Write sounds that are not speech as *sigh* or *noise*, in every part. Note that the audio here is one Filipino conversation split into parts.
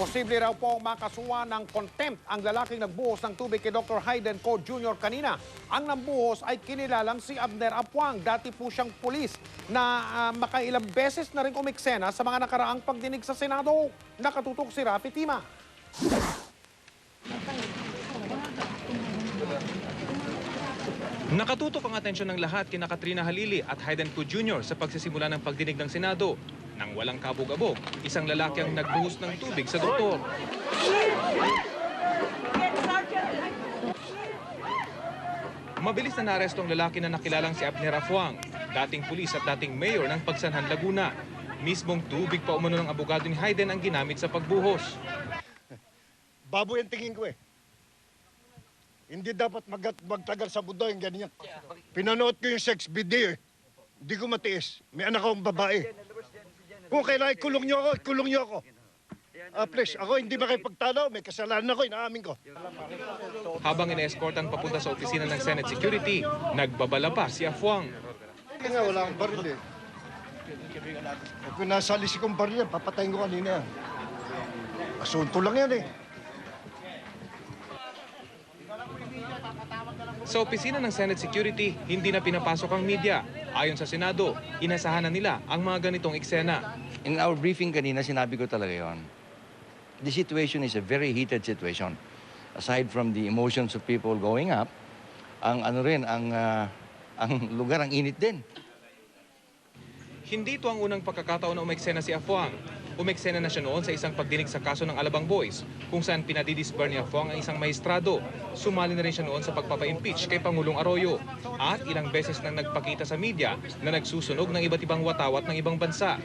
Posible raw pong makasuwa ng contempt ang lalaking nagbuhos ng tubig kay Dr. Hayden Co. Jr. kanina. Ang nambuhos ay kinilalang si Abner Apuang. Dati po siyang pulis na ah, makailang beses na rin umiksena sa mga nakaraang pagdinig sa Senado. Nakatutok si Rafi Tima. Nakatutok ang atensyon ng lahat kina Katrina Halili at Hayden Co. Jr. sa pagsisimula ng pagdinig ng Senado. Nang walang kabog-abog, isang lalaki ang nagbuhos ng tubig sa doktor. Mabilis na naresto ang lalaki na nakilalang si Abner Afuang, dating pulis at dating mayor ng Pagsanhan, Laguna. Mismong tubig pa umano ng abogado ni Hayden ang ginamit sa pagbuhos. Baboy ang tingin ko eh. Hindi dapat mag magtagal sa budo yung ganyan. Pinanood ko yung sex video eh. Hindi ko matiis. May anak akong babae. Kung kailangan ikulong niyo ako, ikulong niyo ako. Ah, please, ako hindi makipagtanaw. May kasalanan ako, inaamin ko. Habang ina-escortan papunta sa opisina ng Senate Security, nagbabala pa si Afuang. Hindi nga, wala akong baril eh. Kung nasa lisi kong baril papatayin ko kanina. Asunto lang yan eh. Sa opisina ng Senate Security, hindi na pinapasok ang media. Ayon sa Senado, inasahan na nila ang mga ganitong eksena. In our briefing kanina, sinabi ko talaga yon. The situation is a very heated situation. Aside from the emotions of people going up, ang ano rin, ang, ah, ang *laughs* lugar, ang init din. Hindi ito ang unang pagkakataon na umeksena si Afuang. Umeksena na siya noon sa isang pagdinig sa kaso ng Alabang Boys, kung saan pinadidisbar ni Afuang ang isang maestrado. Sumali na rin siya noon sa pagpapa-impeach kay Pangulong Arroyo. At ilang beses nang nagpakita sa media na nagsusunog ng iba't ibang watawat ng ibang bansa.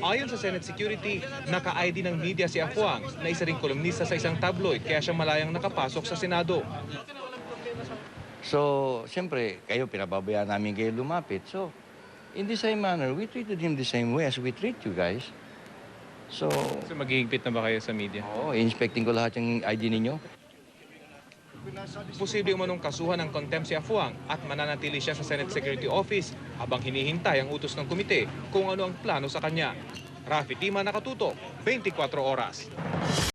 Ayon sa Senate Security, naka-ID ng media si Afuang na isa ring kolumnista sa isang tabloid kaya siya malayang nakapasok sa Senado. So, siyempre, kayo, pinababayaan namin kayo lumapit. So, in the same manner, we treated him the same way as we treat you guys. So, So maghihigpit na ba kayo sa media? oh, inspecting ko lahat yung ID ninyo. Posible umanong kasuhan ng contempt si Afuang at mananatili siya sa Senate Security Office habang hinihintay ang utos ng komite kung ano ang plano sa kanya. Rafi Tima nakatutok, 24 oras.